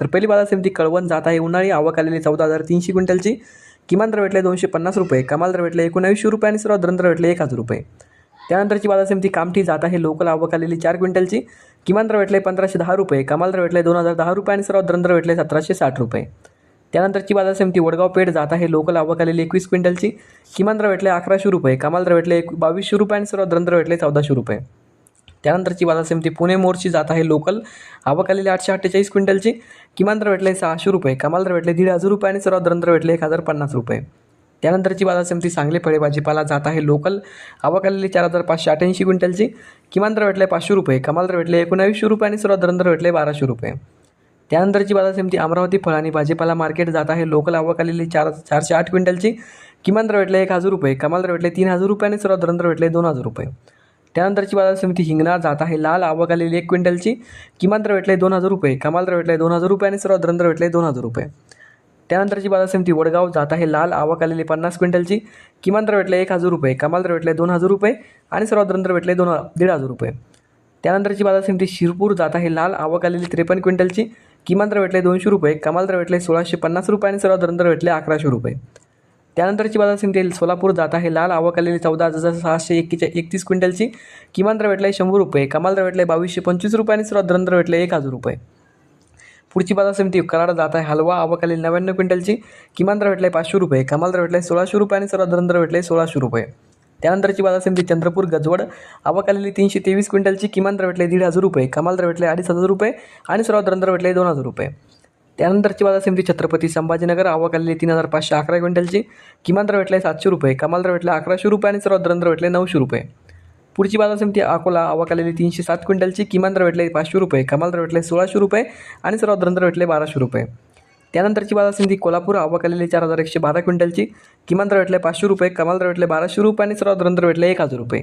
तर पहिली बाजार समिती कळवण जात आहे. उन्हाळी आवक आलेली चौदा हजार तीनशे क्विंटलची. किमान दर भेटले दोनशे पन्नास रुपये. कमाल दर भेटले एकोणावीसशे रुपये आणि सर्वात दर भेटले एक हजार रुपये. त्यानंतरची बाजार समिती कामठी जात आहे. लोकल आवक आलेली चार क्विंटलची. किमान दर भेटले पंधराशे दहा रुपये. कमाल दर भेटले दोन हजार दहा रुपये आणि सर्वात दर भेटले सतराशे साठ रुपये. त्यानंतरची बाजार समिती वडगाव पेठ जात आहे. लोकल आवक आलेली एकवीस क्विंटलची. किमान दर भेटले अकराशे रुपये. कमाल दर भेटले एक बावीसशे रुपये आणि सर्वात दर भेटले चौदाशे रुपये. त्यानंतरची बाजार समिती पुणे मोरची जात आहे लोकल. आवक आलेली आठशे अठ्ठेचाळीस क्विंटलची. किमान दर भेटले सहाशे रुपये. कमाल दर भेटले दीड हजार रुपये आणि सर्वात दर भेटले एक हजार पन्नास रुपये. त्यानंतरची बाजार समिती सांगली फळे भाजीपाला जात आहे लोकल. आवक आलेली चार हजार पाचशे अठ्ठ्याऐंशी क्विंटलची. किमान दर भेटले पाचशे रुपये. कमाल दर भेटले एकोणावीसशे रुपये आणि सर्वात दर भेटले बाराशे रुपये. त्यानंतरची बाजार समिती अमरावती फळ आणि भाजीपाला मार्केट जात आहे लोकल. आवक आलेली चार चारशे आठ क्विंटलची. किमान दर भेटले एक हजार रुपये. कमाल दर भेटले तीन हजार रुपये आणि सर्वात दर भेटले दोन हजार रुपये. त्यानंतरची बाजार समिती हिंगणा जात आहे लाल आवक आलेली एक क्विंटलची. किमान दर भेटले दोन हजार रुपये कमाल दर भेटले दोन हजार रुपये आणि सर्वात दर भेटले दोन हजार रुपये. त्यानंतरची बाजार समिती वडगाव जात आहे लाल आवक आलेली पन्नास क्विंटलची. किमान दर भेटले एक हजार रुपये कमाल दर भेटले दोन हजार रुपये आणि सर्वात दर भेटले दोन दीड हजार रुपये. त्यानंतरची बाजार समिती शिरपूर जात आहे लाल आवक आलेली त्रेपन्न क्विंटलची. किमान दर भेटले दोनशे रुपये कमाल दर भेटले सोळाशे पन्नास रुपये आणि सर्वात दर भेटले अकराशे रुपये. त्यानंतरची बाजार समिती सोलापूर जात आहे. लाल आवक आलेली चौदा हजार सहाशे एक्केच्या एकतीस क्विंटलची किमान दर भेटले शंभर रुपये. कमाल दर भेटले बावीसशे पंचवीस रुपये आणि सर्वात दर भेटले एक हजार रुपये. पुढची बाजार समिती कराड जात आहे. हलवा आवक आलेली नव्याण्णव क्विंटलची किमान दर भेटले पाचशे रुपये. कमाल दर भेटले सोळाशे रुपये आणि सर्वात दर भेटले सोळाशे रुपये. त्यानंतरची बाजार समिती चंद्रपूर गजवड आवक आलेली तीनशे तेवीस क्विंटलची किमान दर भेटले दीड हजार रुपये. कमाल दर भेटले अडीच हजार रुपये आणि सर्वात दर भेटले दोन हजार रुपये. त्यानंतरची बाजार समिती छत्रपती संभाजीनगर आवक आलेली तीन हजार पाचशे अकरा क्विंटलची. किमान दर भेटले सातशे रुपये कमाल दर भेटले अकराशे रुपये आणि सर्वात दर भेटले नऊशे रुपये. पुढची बाजार समिती अकोला आवक आलेली तीनशे सात क्विंटलची किमान दर भेटले पाचशे रुपये कमाल दर भेटले सोळाशे रुपये आणि सर्वात दर भेटले बाराशे रुपये. त्यानंतरची बाजार समिती कोल्हापूर आवक आलेली चार हजार एकशे बारा क्विंटलची किमान दर भेटले पाचशे रुपये कमाल दर भेटले बाराशे रुपये आणि सर्वात दर भेटले एक हजार रुपये.